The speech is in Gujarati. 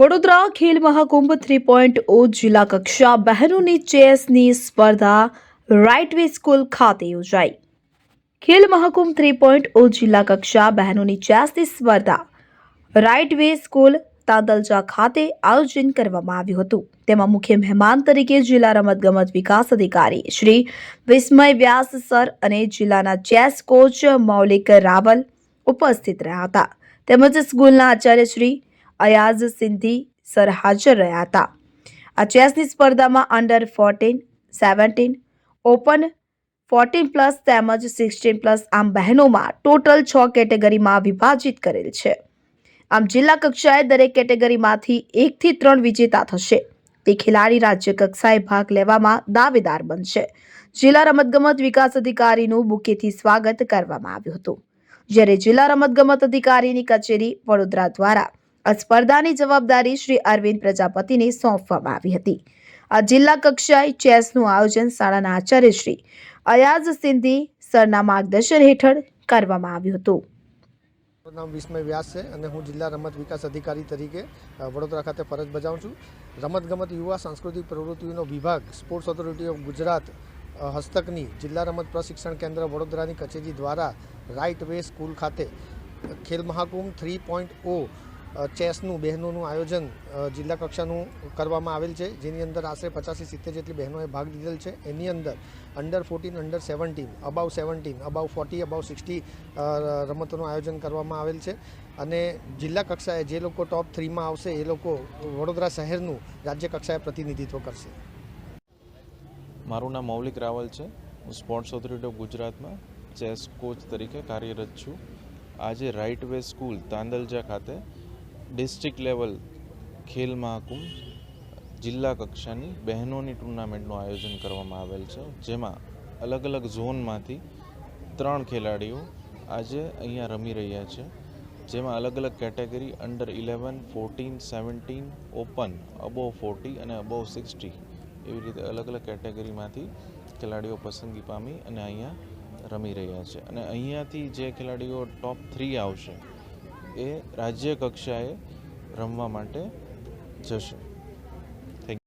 વડોદરા ખેલ મહાકુંભ થ્રી પોઈન્ટ ઓ જિલ્લા કક્ષા બહેનોની ચેસની સ્પર્ધા રાઇટવે સ્કૂલ ખાતે યોજાઈ. ખેલ મહાકુંભ થ્રી પોઈન્ટ ઓ જિલ્લા કક્ષા બહેનોની ચેસની સ્પર્ધા રાઇટવે સ્કૂલ તાંદલજા ખાતે આયોજન કરવામાં આવ્યું હતું. તેમાં મુખ્ય મહેમાન તરીકે જિલ્લા રમતગમત વિકાસ અધિકારી શ્રી વિસ્મય વ્યાસ સર અને જિલ્લાના ચેસ કોચ મૌલિક રાવલ ઉપસ્થિત રહ્યા હતા. તેમજ સ્કૂલના આચાર્ય શ્રી અયાઝ સિંધી સર હાજર રહ્યા હતા. આ ચેસની સ્પર્ધામાં under fourteen seventeen open fourteen plus તેમજ સિક્સટીન પ્લસ આમ બહેનોમાં ટોટલ છ કેટેગરીમાં વિભાજિત કરેલ છે. આમ જિલ્લા કક્ષાએ દરેક કેટેગરીમાંથી એકથી ત્રણ વિજેતા થશે. તે ખેલાડી રાજ્ય કક્ષાએ ભાગ લેવામાં દાવેદાર બનશે. જિલ્લા રમતગમત વિકાસ અધિકારીનું બુકેથી સ્વાગત કરવામાં આવ્યું હતું. જ્યારે જિલ્લા રમતગમત અધિકારીની કચેરી વડોદરા દ્વારા આ સ્પર્ધાની જવાબદારી શ્રી અરવિંદ પ્રજાપતિને સોંપવામાં આવી હતી. આ જિલ્લા કક્ષાએ ચેસનું આયોજન શાળાના આચાર્ય શ્રી અયાઝ સિંધી સરના માર્ગદર્શન હેઠળ કરવામાં આવ્યું હતું. મારું નામ વિસ્મય વ્યાસ છે અને હું જિલ્લા રમત વિકાસ અધિકારી તરીકે વડોદરા ખાતે ફરજ બજાવું છું. રમતગમત, યુવા, સાંસ્કૃતિક પ્રવૃત્તિઓનો વિભાગ, સ્પોર્ટ્સ ઓથોરિટી ઓફ ગુજરાત હસ્તકની, જિલ્લા રમત પ્રશિક્ષણ કેન્દ્ર, વડોદરાની કચેરી દ્વારા રાઇટ વે સ્કૂલ ખાતે Khel Mahakumbh three point O ચેસનું, બહેનોનું આયોજન જિલ્લા કક્ષાનું કરવામાં આવેલ છે, જેની અંદર આશરે પચાસથી સિત્તેર જેટલી બહેનોએ ભાગ લીધેલ છે. એની અંદર under fourteen under seventeen above seventeen above forty above sixty રમતોનું આયોજન કરવામાં આવેલ છે. અને જિલ્લા કક્ષાએ જે લોકો ટોપ થ્રીમાં આવશે, એ લોકો વડોદરા શહેરનું રાજ્ય કક્ષાએ પ્રતિનિધિત્વ કરશે. મારું નામ મૌલિક રાવલ છે. હું સ્પોર્ટ્સ ઓથોરિટી ઓફ ગુજરાતમાં ચેસ કોચ તરીકે કાર્યરત છું. આજે રાઇટ વે સ્કૂલ તાંદલજા ખાતે ડિસ્ટ્રિક્ટ લેવલ ખેલ મહાકુંભ જિલ્લા કક્ષાની બહેનોની ટુર્નામેન્ટનું આયોજન કરવામાં આવેલ છે. જેમાં અલગ અલગ ઝોનમાંથી ત્રણ ખેલાડીઓ આજે અહીંયા રમી રહ્યા છે. જેમાં અલગ અલગ category under eleven, fourteen, seventeen, open, above forty અને અબોવ સિક્સટી એવી રીતે અલગ અલગ કેટેગરીમાંથી ખેલાડીઓ પસંદગી પામી અને અહીંયા રમી રહ્યા છે. અને અહીંયાથી જે ખેલાડીઓ ટોપ થ્રી આવશે એ રાજ્ય કક્ષાએ રમવા માટે જશે.